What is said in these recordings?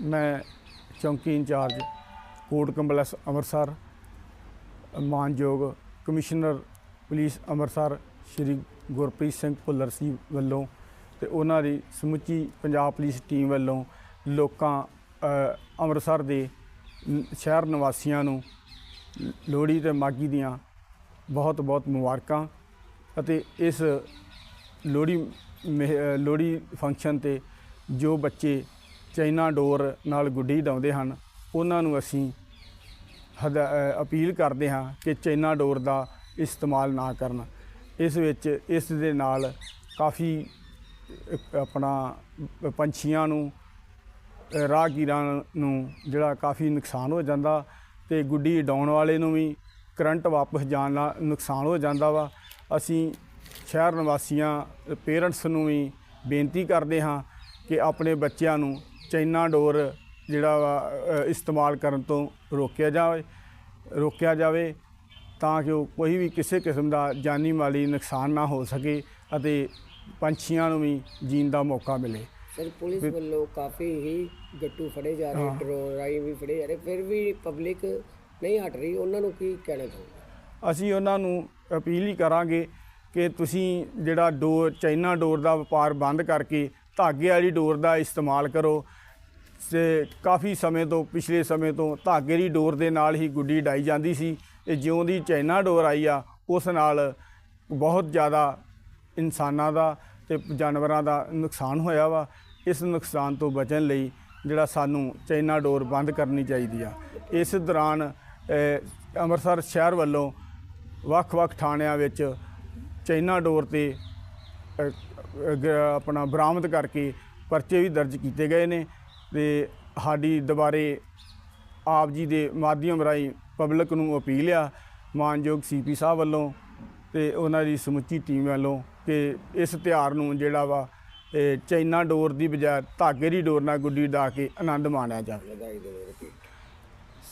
ਮੈਂ ਚੌਂਕੀ ਇੰਚਾਰਜ ਕੋਟ ਕੰਪਲੈਕਸ ਅੰਮ੍ਰਿਤਸਰ, ਮਾਨਯੋਗ ਕਮਿਸ਼ਨਰ ਪੁਲਿਸ ਅੰਮ੍ਰਿਤਸਰ ਸ਼੍ਰੀ ਗੁਰਪ੍ਰੀਤ ਸਿੰਘ ਭੁੱਲਰ ਸੀ ਵੱਲੋਂ ਤੇ ਉਹਨਾਂ ਦੀ ਸਮੁੱਚੀ ਪੰਜਾਬ ਪੁਲਿਸ ਟੀਮ ਵੱਲੋਂ ਲੋਕਾਂ ਅੰਮ੍ਰਿਤਸਰ ਦੇ ਸ਼ਹਿਰ ਨਿਵਾਸੀਆਂ ਨੂੰ ਲੋਹੜੀ ਤੇ ਮਾਗੀ ਦੀਆਂ ਬਹੁਤ ਬਹੁਤ ਮੁਬਾਰਕਾਂ ਅਤੇ ਇਸ ਲੋਹੜੀ ਮeh- ਲੋਹੜੀ ਫੰਕਸ਼ਨ ਤੇ ਜੋ ਬੱਚੇ ਚਾਈਨਾ ਡੋਰ ਨਾਲ ਗੁੱਡੀ ਡਾਉਂਦੇ ਹਨ, ਉਹਨਾਂ ਨੂੰ ਅਸੀਂ ਹਦਾ- ਅਪੀਲ ਕਰਦੇ ਹਾਂ ਕਿ ਚਾਈਨਾ ਡੋਰ ਦਾ ਇਸਤੇਮਾਲ ਨਾ ਕਰਨ। ਇਸ ਵਿੱਚ ਇਸ ਦੇ ਨਾਲ ਕਾਫੀ ਆਪਣਾ ਪੰਛੀਆਂ ਨੂੰ ਰਾਹਗੀਰਾਂ ਨੂੰ ਜਿਹੜਾ ਕਾਫੀ ਨੁਕਸਾਨ ਹੋ ਜਾਂਦਾ ਤੇ ਗੁੱਡੀ ਡਾਉਣ ਵਾਲੇ ਨੂੰ ਵੀ ਕਰੰਟ ਵਾਪਸ ਜਾਣ ਨਾਲ ਨੁਕਸਾਨ ਹੋ ਜਾਂਦਾ ਵਾ। ਅਸੀਂ ਸ਼ਹਿਰ ਨਿਵਾਸੀਆਂ, ਪੇਰੈਂਟਸ ਨੂੰ ਵੀ ਬੇਨਤੀ ਕਰਦੇ ਹਾਂ ਕਿ ਆਪਣੇ ਬੱਚਿਆਂ ਨੂੰ ਚਾਈਨਾ ਡੋਰ ਜਿਹੜਾ ਵਾ ਅ, ਇਸਤੇਮਾਲ ਕਰਨ ਤੋਂ ਰੋਕਿਆ ਜਾਵੇ ਰੋਕਿਆ ਜਾਵੇ ਤਾਂ ਕਿ ਉਹ ਕੋਈ ਵੀ ਕਿਸੇ ਕਿਸਮ ਦਾ ਜਾਨੀ ਮਾਲੀ ਨੁਕਸਾਨ ਨਾ ਹੋ ਸਕੇ ਅਤੇ ਪੰਛੀਆਂ ਨੂੰ ਵੀ ਜੀਣ ਦਾ ਮੌਕਾ ਮਿਲੇ। ਸਰ ਪੁਲਿਸ ਵੱਲੋਂ ਕਾਫੀ ਹੀ ਗੱਟੂ ਫੜੇ ਜਾ ਰਹੇ ਡਰੋਨ ਰਾਈ ਵੀ ਫੜੇ ਜਾ ਰਹੇ ਫਿਰ ਵੀ ਪਬਲਿਕ ਨਹੀਂ ਹਟ ਰਹੀ ਉਹਨਾਂ ਨੂੰ ਕੀ ਕਹਿਣਾ ਚਾਹੁੰਦੇ ਅਸੀਂ ਉਹਨਾਂ ਨੂੰ ਅਪੀਲ ਹੀ ਕਰਾਂਗੇ ਕਿ ਤੁਸੀਂ ਜਿਹੜਾ ਡੋਰ ਚਾਈਨਾ ਡੋਰ ਦਾ ਵਪਾਰ ਬੰਦ ਕਰਕੇ ਧਾਗੇ ਵਾਲੀ ਡੋਰ ਦਾ ਇਸਤੇਮਾਲ ਕਰੋ ਤੇ ਕਾਫੀ ਸਮੇਂ ਤੋਂ, ਪਿਛਲੇ ਸਮੇਂ ਤੋਂ ਧਾਗੇ ਦੀ ਡੋਰ ਦੇ ਨਾਲ ਹੀ ਗੁੱਡੀ ਡਾਈ ਜਾਂਦੀ ਸੀ ਤੇ ਜਿਉਂ ਦੀ ਚਾਈਨਾ ਡੋਰ ਆਈ ਆ, ਉਸ ਨਾਲ ਬਹੁਤ ਜ਼ਿਆਦਾ ਇਨਸਾਨਾਂ ਦਾ ਤੇ ਜਾਨਵਰਾਂ ਦਾ ਨੁਕਸਾਨ ਹੋਇਆ ਵਾ। ਇਸ ਨੁਕਸਾਨ ਤੋਂ ਬਚਣ ਲਈ ਜਿਹੜਾ ਸਾਨੂੰ ਚਾਈਨਾ ਡੋਰ ਬੰਦ ਕਰਨੀ ਚਾਹੀਦੀ ਆ। ਇਸ ਦੌਰਾਨ ਅੰਮ੍ਰਿਤਸਰ ਸ਼ਹਿਰ ਵੱਲੋਂ ਵੱਖ-ਵੱਖ ਥਾਣਿਆਂ ਵਿੱਚ ਚਾਈਨਾ ਡੋਰ ਤੇ ਆਪਣਾ ਬਰਾਮਦ ਕਰਕੇ ਪਰਚੇ ਵੀ ਦਰਜ ਕੀਤੇ ਗਏ ਨੇ। ਤੇ ਸਾਡੀ ਦੁਬਾਰੇ ਆਪ ਜੀ ਦੇ ਮਾਧਿਅਮ ਰਾਹੀਂ ਪਬਲਿਕ ਨੂੰ ਅਪੀਲ ਆ ਮਾਨਯੋਗ ਸੀਪੀ ਸਾਹਿਬ ਵੱਲੋਂ ਤੇ ਉਹਨਾਂ ਦੀ ਸਮੁੱਚੀ ਟੀਮ ਵੱਲੋਂ ਕਿ ਇਸ ਤਿਉਹਾਰ ਨੂੰ ਜਿਹੜਾ ਵਾ ਇਹ ਚਾਈਨਾ ਡੋਰ ਦੀ ਬਜਾਏ ਧਾਗੇ ਦੀ ਡੋਰ ਨਾਲ ਗੁੱਡੀ ਡਾ ਕੇ ਆਨੰਦ ਮਾਣਿਆ ਜਾਵੇ। ਲਗਾਈ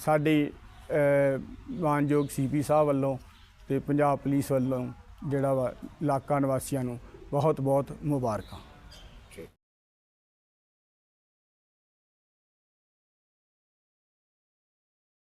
ਸਾਡੇ ਅ, ਮਾਨਯੋਗ ਸੀਪੀ ਸਾਹਿਬ ਵੱਲੋਂ ਤੇ ਪੰਜਾਬ ਪੁਲਿਸ ਵੱਲੋਂ ਜਿਹੜਾ ਵਾ ਇਲਾਕਾ ਨਿਵਾਸੀਆਂ ਨੂੰ ਬਹੁਤ ਬਹੁਤ ਮੁਬਾਰਕਾਂ।